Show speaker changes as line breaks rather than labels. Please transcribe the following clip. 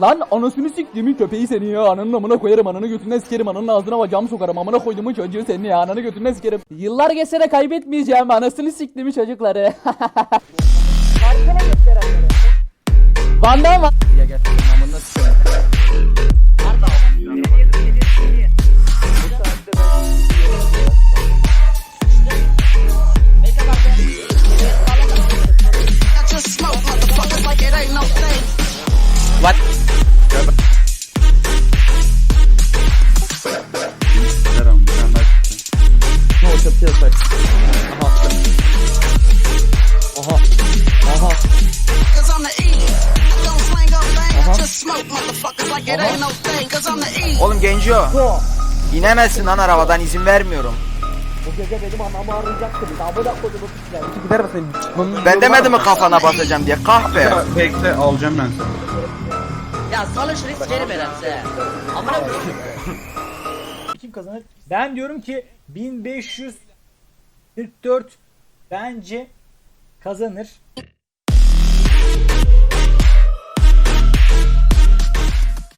Lan anasını siktiğimin köpeği seni ya. Ananın amına koyarım. Ananı götünden sikerim. Ananın ağzına bacağımı sokarım. Amına koyduğumun çocuğu seni ya. Ananı götünden sikerim. Yıllar geçse de kaybetmeyeceğim. Anasını siktiğimin çocukları. Van Damme var. Ya gel.
No thing. Cause I'm the E.
Oğlum Genco. İnemezsin lan arabadan izin vermiyorum.
Bu gece benim anamı arayacaktı. Bir daha böyle kodumu pisler. Gider misin?
Ben demedim mi kafana basacağım diye kahpe.
Bekle alacağım ben seni.
Ya salın şunu sikerim herhalde. Amına koyayım.
Kazanır? Ben diyorum ki 1544 bence kazanır.